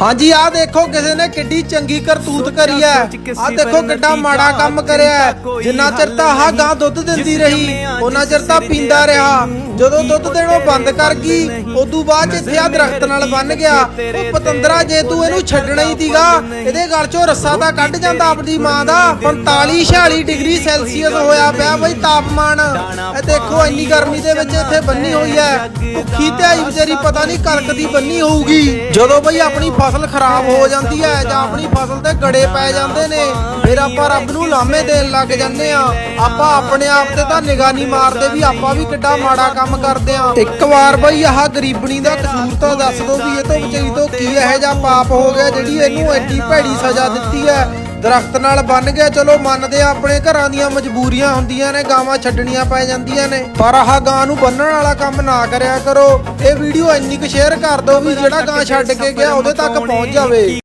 ਹਾਂਜੀ ਆਹ ਦੇਖੋ ਕਿਸੇ ਨੇ ਕਿੱਡੀ ਚੰਗੀ ਕਰਤੂਤ ਕਰੀ ਐ ਆਹ ਦੇਖੋ ਕਿੱਡਾ ਮਾੜਾ ਕੰਮ ਕਰਿਆ। ਜਿੰਨਾ ਚਿਰ ਤਾਂ ਆਹ ਗਾਂ ਦੁੱਧ ਦਿੰਦੀ ਰਹੀ ਉਹਨਾਂ ਚਿਰ ਤਾਂ ਪੀਂਦਾ ਰਿਹਾ। ਜਦੋਂ ਦੁੱਧ ਦੇਣੋਂ ਬੰਦ ਕਰ ਗਈ ਉਦੋਂ ਬਾਅਦ ਇੱਥੇ ਆ ਦਰਖਤ ਨਾਲ ਬੰਨ ਗਿਆ। ਉਹ ਪਤੰਦਰਾ ਜੇ ਤੂੰ ਇਹਨੂੰ ਛੱਡਣਾ ਹੀ ਦੀਗਾ ਇਹਦੇ ਗਲ 'ਚੋਂ ਰੱਸਾ ਤਾਂ ਕੱਢ ਜਾਂਦਾ ਆਪਣੀ ਮਾਂ ਦਾ। 45 46 ਡਿਗਰੀ ਸੈਲਸੀਅਸ ਹੋਇਆ ਪਿਆ ਬਈ ਤਾਪਮਾਨ। ਇਹ ਦੇਖੋ ਇੰਨੀ ਗਰਮੀ ਦੇ ਵਿੱਚ ਇੱਥੇ ਬੰਨੀ ਹੋਈ ਐ ਭੁੱਖੀ ਤੇ ਆਈ ਵਿਚਾਰੀ ਪਤਾ ਨਹੀਂ ਕਣਕ ਦੀ ਬੰਨੀ ਹੋਊਗੀ। ਜਦੋਂ ਬਈ ਆਪਣੀ ਫਸਲ ਖਰਾਬ ਹੋ ਜਾਂਦੀ ਹੈ ਜਾਂ ਆਪਣੀ ਫਸਲ ਤੇ ਗੜੇ ਪੈ ਜਾਂਦੇ ਨੇ, ਫਿਰ ਆਪਾਂ ਰੱਬ ਨੂੰ ਲਾਮੇ ਦੇਣ ਲੱਗ ਜਾਂਦੇ ਆ ਆਪਾਂ ਆਪਣੇ ਆਪ ਤੇ ਤਾਂ ਨਿਗਾਹ ਨਹੀਂ ਮਾਰਦੇ ਵੀ ਆਪਾਂ ਵੀ ਕਿੱਡਾ ਮਾੜਾ ਕੰਮ ਕਰਦੇ ਆ ਇੱਕ ਵਾਰ ਬਈ ਆਹ ਗਰੀਬਣੀ ਦਾ ਕਸੂਰ ਤਾਂ ਦੱਸ ਦੋ ਵੀ ਇਹ ਤੋਂ ਵਿਚਾਰੀ ਤੋਂ ਕੀ ਇਹੋ ਜਿਹਾ ਪਾਪ ਹੋ ਗਿਆ ਜਿਹੜੀ ਇਹਨੂੰ ਐਡੀ ਭੈੜੀ ਸਜ਼ਾ ਦਿੱਤੀ ਹੈ। ਦਰਖਤ ਨਾਲ ਬੰਨ ਗਿਆ। ਚਲੋ ਮੰਨਦੇ ਆ, ਆਪਣੇ ਘਰਾਂ ਦੀਆਂ ਮਜਬੂਰੀਆਂ ਹੁੰਦੀਆਂ ਨੇ, ਗਾਵਾਂ ਛੱਡਣੀਆਂ ਪੈ ਜਾਂਦੀਆਂ ਨੇ। ਪਰ ਆਹ ਗਾਂ ਨੂੰ ਬੰਨਣ ਵਾਲਾ ਕੰਮ ਨਾ ਕਰਿਆ ਕਰੋ। ਇਹ ਵੀਡੀਓ ਇੰਨੀ ਕੁ ਸ਼ੇਅਰ ਕਰ ਦਿਓ ਵੀ ਜਿਹੜਾ ਗਾਂ ਛੱਡ ਕੇ ਗਿਆ, ਉਹਦੇ ਤੱਕ ਪਹੁੰਚ ਜਾਵੇ।